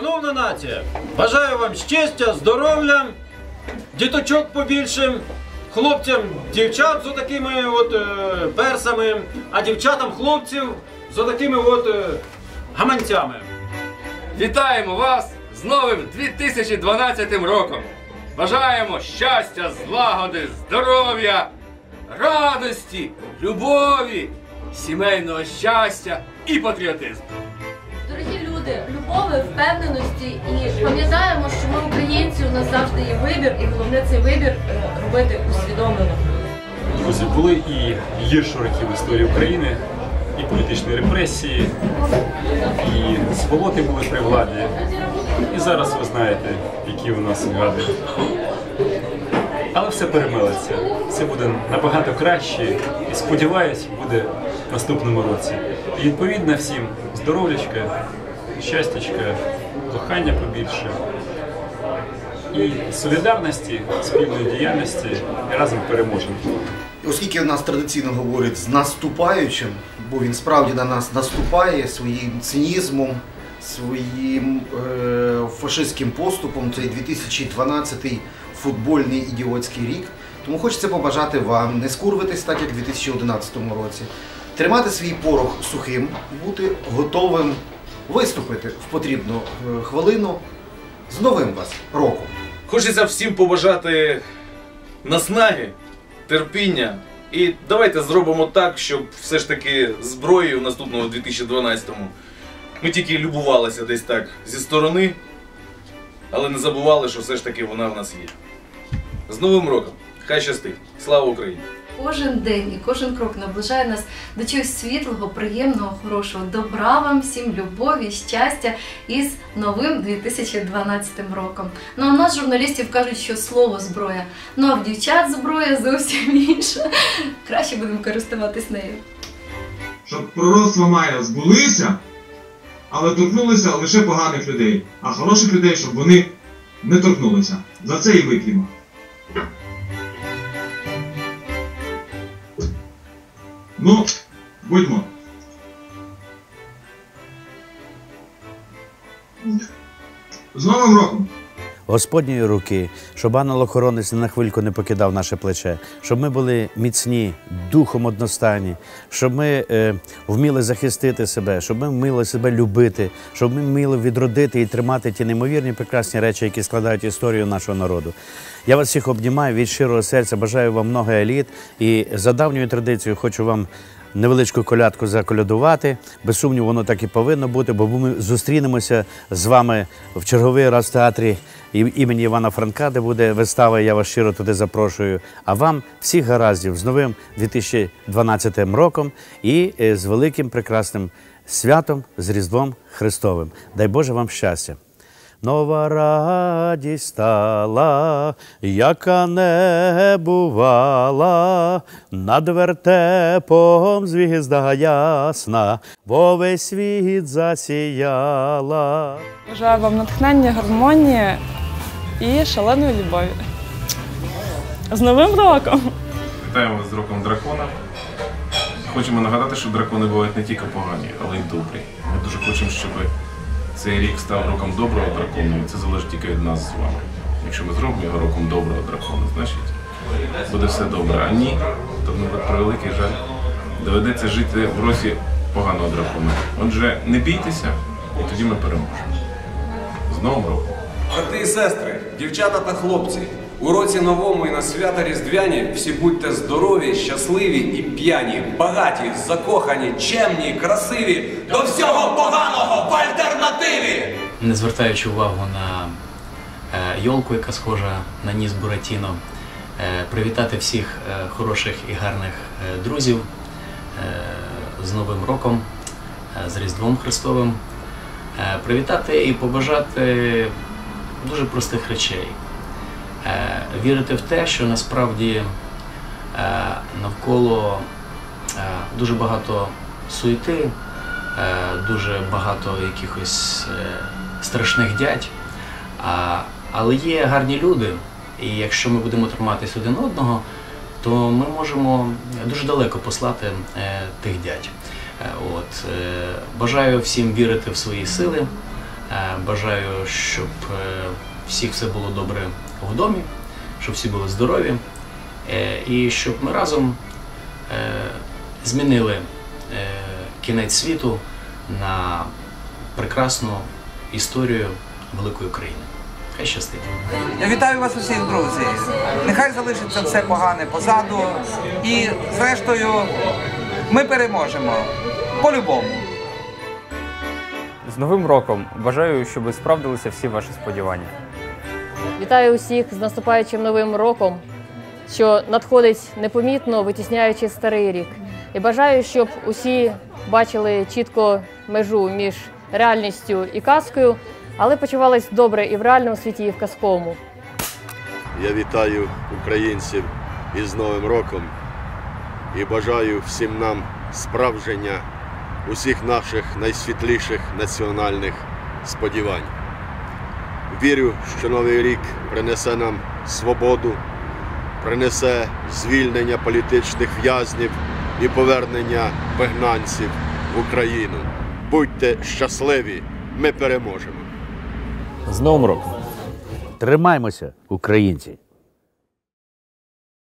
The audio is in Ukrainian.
нація! Бажаю вам щастя, здоров'я, діточок побільше, хлопцям дівчат з такими от е, персами, а дівчатам хлопців з такими от е, гаманцями. Вітаємо вас з новим 2012 роком! Бажаємо щастя, злагоди, здоров'я, радості, любові, сімейного щастя і патріотизму. Люди, любові, впевненості і пам'ятаємо, що ми українці, у нас завжди є вибір, і головне цей вибір е, робити усвідомлено. Друзі, були і гірші роки в історії України, і політичні репресії, і сволоти були при владі. І зараз ви знаєте, які у нас гади. Але все перемелиться. Все буде набагато краще і сподіваюсь, буде в наступному році. І відповідно всім здоров'ячка, щастячка, кохання побільше. І солідарності, спільної діяльності і разом переможемо. Оскільки нас традиційно говорять з наступаючим, бо він справді на нас наступає своїм цинізмом, своїм е, фашистським поступом, цей 2012 футбольний ідіотський рік. Тому хочеться побажати вам не скурвитись так, як в 2011 році, тримати свій порох сухим, бути готовим виступити в потрібну е, хвилину з новим вас роком. Хочеться всім побажати наснаги, терпіння. І давайте зробимо так, щоб все ж таки зброєю в наступному 2012-му ми тільки любувалися десь так зі сторони, але не забували, що все ж таки вона в нас є. З Новим роком! Хай щастить! Слава Україні! Кожен день і кожен крок наближає нас до чогось світлого, приємного, хорошого. Добра вам всім любові, щастя і з новим 2012 роком. Ну а нас, журналістів, кажуть, що слово зброя. Ну а в дівчат зброя зовсім інша. Краще будемо користуватись нею. щоб пророцтва Майя збулися, але торкнулися лише поганих людей, а хороших людей, щоб вони не торкнулися. За це і вип'ємо. Ну, будьмо. З Новим роком! Господньої руки, щоб ангел-охоронець на хвильку не покидав наше плече, щоб ми були міцні, духом одностайні, щоб ми е, вміли захистити себе, щоб ми вміли себе любити, щоб ми вміли відродити і тримати ті неймовірні прекрасні речі, які складають історію нашого народу. Я вас всіх обнімаю від щирого серця, бажаю вам много еліт і за давньою традицією хочу вам невеличку колядку заколядувати. Без сумніву, воно так і повинно бути, бо ми зустрінемося з вами в черговий раз в театрі імені Івана Франка, де буде вистава. Я вас щиро туди запрошую. А вам всіх гараздів з новим 2012 роком і е, з великим прекрасним святом з Різдвом Христовим. Дай Боже вам щастя! Нова радість стала, яка не бувала, над вертепом звізда ясна, бо весь світ засіяла. Бажаю вам натхнення, гармонії і шаленої любові. З Новим роком! Вітаємо вас з роком дракона. Хочемо нагадати, що дракони бувають не тільки погані, але й добрі. Ми дуже хочемо, щоб цей рік став роком доброго дракону, і це залежить тільки від нас з вами. Якщо ми зробимо його роком доброго дракона, значить буде все добре. А ні, то на превеликий жаль доведеться жити в році поганого дракона. Отже, не бійтеся, і тоді ми переможемо. З Новим роком! Брати і сестри, дівчата та хлопці, у році новому і на свята Різдвяні всі будьте здорові, щасливі і п'яні, багаті, закохані, чемні, красиві, до всього поганого в альтернативі! не звертаючи увагу на е, йолку, яка схожа на ніс Буратіно, е, привітати всіх е, хороших і гарних друзів з Новим роком, з Різдвом Христовим, привітати і побажати дуже простих речей. Е, Вірити в те, що насправді е, навколо е, дуже багато суєти, дуже багато якихось страшних дядь. Але є гарні люди, і якщо ми будемо триматись один одного, то ми можемо дуже далеко послати тих дядь. От, бажаю всім вірити в свої сили, Бажаю, щоб е, всіх все було добре в домі, щоб всі були здорові, е, і щоб ми разом е, змінили е, кінець світу на прекрасну історію великої України. Хай щастить! Я вітаю вас усіх, друзі. Нехай залишиться все погане позаду. І зрештою, ми переможемо. По-любому. З Новим роком бажаю, щоб справдилися всі ваші сподівання. Вітаю усіх з наступаючим новим роком, що надходить непомітно, витісняючи старий рік. І бажаю, щоб усі бачили чітко межу між реальністю і казкою, але почувались добре і в реальному світі, і в казковому. Я вітаю українців із Новим роком і бажаю всім нам справження усіх наших найсвітліших національних сподівань. Вірю, що Новий рік принесе нам свободу, принесе звільнення політичних в'язнів і повернення вигнанців в Україну. Будьте щасливі, ми переможемо. З Новим роком! Тримаймося, українці!